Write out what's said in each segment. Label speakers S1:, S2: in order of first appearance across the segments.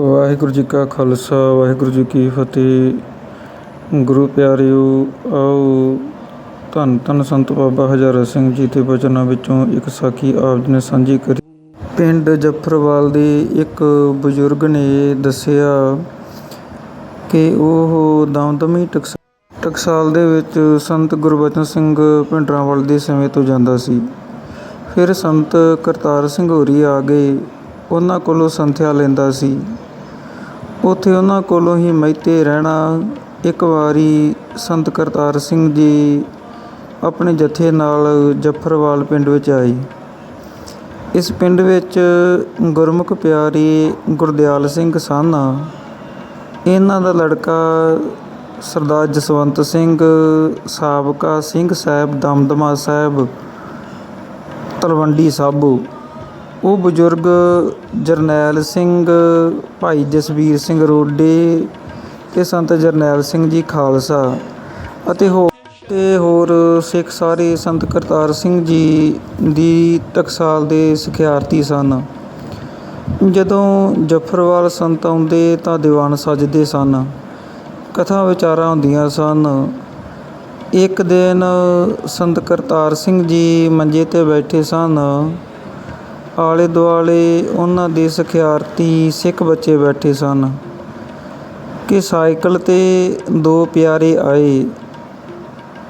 S1: ਵਾਹਿਗੁਰੂ ਜੀ ਕਾ ਖਾਲਸਾ, ਵਾਹਿਗੁਰੂ ਜੀ ਕੀ ਫਤਿਹ। ਗੁਰੂ ਪਿਆਰਿਓ, ਆਓ। ਧੰਨ ਧੰਨ ਸੰਤ ਬਾਬਾ ਹਜ਼ਾਰਾ ਸਿੰਘ ਜੀ ਦੇ ਬਚਨਾਂ ਵਿੱਚੋਂ ਇੱਕ ਸਾਖੀ ਆਪ ਜੀ ਨੇ ਸਾਂਝੀ ਕਰੀ। ਪਿੰਡ ਜੱਫਰਵਾਲ ਦੇ ਇੱਕ ਬਜ਼ੁਰਗ ਨੇ ਦੱਸਿਆ ਕਿ ਉਹ ਦਮਦਮੀ ਟਕਸ, ਟਕਸਾਲ ਦੇ ਵਿੱਚ ਸੰਤ ਗੁਰਬਚਨ ਸਿੰਘ ਭਿੰਡਰਾਂਵਾਲੇ ਦੇ ਸਮੇਂ ਤੋਂ ਜਾਂਦਾ ਸੀ। ਫਿਰ ਸੰਤ ਕਰਤਾਰ ਸਿੰਘ ਹੋਰੀ ਆ ਗਏ। ਉਹਨਾਂ ਕੋਲੋਂ ਸੰਥਿਆ ਲੈਂਦਾ ਸੀ। ਉੱਥੇ ਉਹਨਾਂ ਕੋਲੋਂ ਹੀ ਮਹਿਤੇ ਰਹਿਣਾ, ਇੱਕ ਵਾਰੀ ਸੰਤ ਕਰਤਾਰ ਸਿੰਘ ਜੀ ਆਪਣੇ ਜਥੇ ਨਾਲ ਜੱਫਰਵਾਲ ਪਿੰਡ ਵਿੱਚ ਆਏ। ਇਸ ਪਿੰਡ ਵਿੱਚ ਗੁਰਮੁਖ ਪਿਆਰੀ ਗੁਰਦਿਆਲ ਸਿੰਘ ਸਨ, ਇਹਨਾਂ ਦਾ ਲੜਕਾ ਸਰਦਾਰ ਜਸਵੰਤ ਸਿੰਘ, ਸਾਬਕਾ ਸਿੰਘ ਸਾਹਿਬ ਦਮਦਮਾ ਸਾਹਿਬ, ਤਲਵੰਡੀ ਸਾਬੋ। ਉਹ ਬਜ਼ੁਰਗ ਜਰਨੈਲ ਸਿੰਘ, ਭਾਈ ਜਸਵੀਰ ਸਿੰਘ ਰੋਡੇ ਅਤੇ ਸੰਤ ਜਰਨੈਲ ਸਿੰਘ ਜੀ ਖਾਲਸਾ ਅਤੇ ਹੋਰ ਅਤੇ ਹੋਰ ਸਿੱਖ ਸਾਰੇ ਸੰਤ ਕਰਤਾਰ ਸਿੰਘ ਜੀ ਦੀ ਟਕਸਾਲ ਦੇ ਸਿਖਿਆਰਥੀ ਸਨ। ਜਦੋਂ ਜਫਰਵਾਲ ਸੰਤ ਆਉਂਦੇ ਤਾਂ ਦੀਵਾਨ ਸਜਦੇ ਸਨ। ਕਥਾ ਵਿਚਾਰਾਂ ਹੁੰਦੀਆਂ ਸਨ। ਇੱਕ ਦਿਨ ਸੰਤ ਕਰਤਾਰ ਸਿੰਘ ਜੀ ਮੰਜੇ ਤੇ ਬੈਠੇ ਸਨ। ਆਲੇ ਦੁਆਲੇ ਉਹਨਾਂ ਦੇ ਸਿਖਿਆਰਥੀ ਸਿੱਖ ਬੱਚੇ ਬੈਠੇ ਸਨ ਕਿ ਸਾਈਕਲ ਤੇ ਦੋ ਪਿਆਰੇ ਆਏ।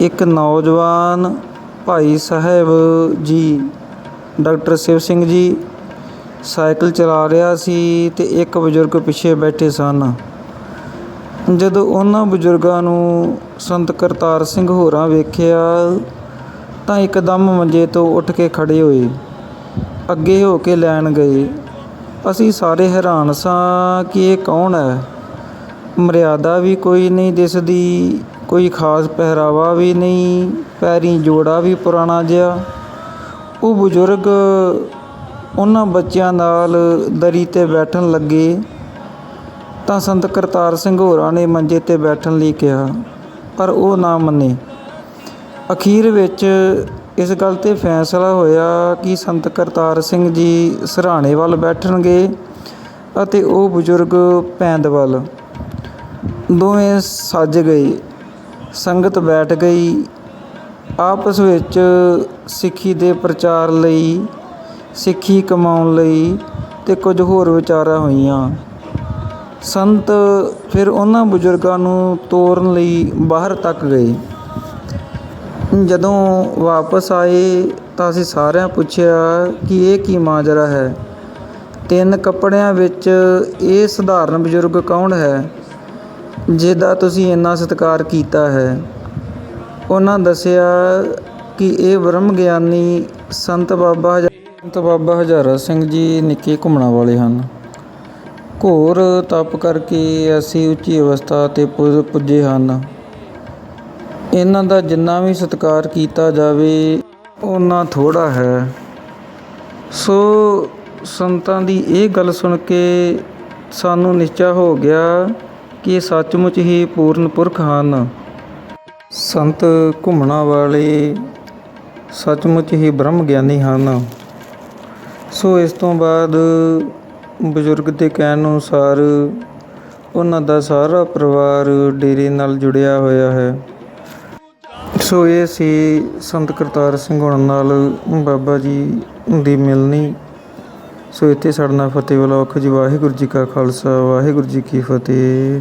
S1: ਇੱਕ ਨੌਜਵਾਨ ਭਾਈ ਸਾਹਿਬ ਜੀ, ਡਾਕਟਰ ਸ਼ਿਵ ਸਿੰਘ ਜੀ, ਸਾਈਕਲ ਚਲਾ ਰਿਹਾ ਸੀ ਤੇ ਇੱਕ ਬਜ਼ੁਰਗ ਪਿੱਛੇ ਬੈਠੇ ਸਨ। ਜਦੋਂ ਉਹਨਾਂ ਬਜ਼ੁਰਗਾਂ ਨੂੰ ਸੰਤ ਕਰਤਾਰ ਸਿੰਘ ਹੋਰਾਂ ਵੇਖਿਆ ਤਾਂ ਇੱਕਦਮ ਮੰਜੇ ਤੋਂ ਉੱਠ ਕੇ ਖੜੇ ਹੋਏ। ਅੱਗੇ ਹੋ ਕੇ ਲੈਣ ਗਏ। ਅਸੀਂ ਸਾਰੇ ਹੈਰਾਨ ਸਾਂ ਕਿ ਇਹ ਕੌਣ ਹੈ। ਮਰਿਆਦਾ ਵੀ ਕੋਈ ਨਹੀਂ ਦਿਸਦੀ, ਕੋਈ ਖਾਸ ਪਹਿਰਾਵਾ ਵੀ ਨਹੀਂ, ਪੈਰੀਂ ਜੋੜਾ ਵੀ ਪੁਰਾਣਾ ਜਿਹਾ। ਉਹ ਬਜ਼ੁਰਗ ਉਹਨਾਂ ਬੱਚਿਆਂ ਨਾਲ ਦਰੀ ਤੇ ਬੈਠਣ ਲੱਗੇ। ਤਾਂ ਸੰਤ ਕਰਤਾਰ ਸਿੰਘ ਹੋਰਾਂ ਨੇ ਮੰਜੇ ਤੇ ਬੈਠਣ ਲਈ ਕਿਹਾ, ਪਰ ਉਹ ਨਾ ਮੰਨੇ। ਅਖੀਰ ਵਿੱਚ ਇਸ ਗੱਲ ਤੇ ਫੈਸਲਾ ਹੋਇਆ ਕਿ ਸੰਤ ਕਰਤਾਰ ਸਿੰਘ ਜੀ ਸਰਾਣੇ ਵੱਲ ਬੈਠਣਗੇ ਅਤੇ ਉਹ ਬਜ਼ੁਰਗ ਪੈਂਦ ਵੱਲ। ਦੋਵੇਂ ਸੱਜ ਗਏ, ਸੰਗਤ ਬੈਠ ਗਈ, ਆਪਸ ਵਿੱਚ ਸਿੱਖੀ ਦੇ ਪ੍ਰਚਾਰ ਲਈ, ਸਿੱਖੀ ਕਮਾਉਣ ਲਈ ਤੇ ਕੁਝ ਹੋਰ ਵਿਚਾਰਾਂ ਹੋਈਆਂ। ਸੰਤ ਫਿਰ ਉਹਨਾਂ ਬਜ਼ੁਰਗਾਂ ਨੂੰ ਤੋਰਨ ਲਈ ਬਾਹਰ ਤੱਕ ਗਏ। ਜਦੋਂ ਵਾਪਸ ਆਏ ਤਾਂ ਅਸੀਂ ਸਾਰਿਆਂ ਪੁੱਛਿਆ ਕਿ ਇਹ ਕੀ ਮਾਜਰਾ ਹੈ? ਤਿੰਨ ਕੱਪੜਿਆਂ ਵਿੱਚ ਇਹ ਸਧਾਰਨ ਬਜ਼ੁਰਗ ਕੌਣ ਹੈ ਜਿਹਦਾ ਤੁਸੀਂ ਇੰਨਾ ਸਤਿਕਾਰ ਕੀਤਾ ਹੈ? ਉਹਨਾਂ ਦੱਸਿਆ ਕਿ ਇਹ ਬ੍ਰਹਮ ਗਿਆਨੀ ਸੰਤ ਬਾਬਾ ਹਜ਼ਾ- ਸੰਤ ਬਾਬਾ ਹਜ਼ਾਰਾ ਸਿੰਘ ਜੀ ਨਿੱਕੇ ਘੁੰਮਣਾ ਵਾਲੇ ਹਨ। ਘੋਰ ਤਪ ਕਰਕੇ ਅਸੀਂ ਉੱਚੀ ਅਵਸਥਾ ਤੇ ਪੁੱਜੇ ਹਨ। ਇਹਨਾਂ ਦਾ ਜਿੰਨਾ ਵੀ ਸਤਿਕਾਰ ਕੀਤਾ ਜਾਵੇ ਉਹਨਾਂ ਥੋੜਾ ਹੈ। ਸੋ ਸੰਤਾਂ ਦੀ ਇਹ ਗੱਲ ਸੁਣ ਕੇ ਸਾਨੂੰ ਨਿਸ਼ਚਾ ਹੋ ਗਿਆ ਕਿ ਸੱਚਮੁੱਚ ਹੀ ਪੂਰਨ ਪੁਰਖ ਹਨ। ਸੰਤ ਘੁੰਮਣਾ ਵਾਲੇ ਸੱਚਮੁੱਚ ਹੀ ਬ੍ਰਹਮ ਗਿਆਨੀ ਹਨ। ਸੋ ਇਸ ਤੋਂ ਬਾਅਦ ਬਜ਼ੁਰਗ ਦੇ ਕਹਿਣ ਅਨੁਸਾਰ ਉਹਨਾਂ ਦਾ ਸਾਰਾ ਪਰਿਵਾਰ ਡੇਰੇ ਨਾਲ ਜੁੜਿਆ ਹੋਇਆ ਹੈ। ਸੋ ਇਹ ਸੀ ਸੰਤ ਕਰਤਾਰ ਸਿੰਘ ਹੋਣਾ ਨਾਲ ਬਾਬਾ ਜੀ ਦੀ ਮਿਲਣੀ। ਸੋ ਇੱਥੇ ਸਾਡੇ ਨਾਲ ਫਤਿਹ ਵਾਲਾ ਜੀ, ਵਾਹਿਗੁਰੂ ਜੀ ਕਾ ਖਾਲਸਾ, ਵਾਹਿਗੁਰੂ ਜੀ ਕੀ ਫਤਿਹ।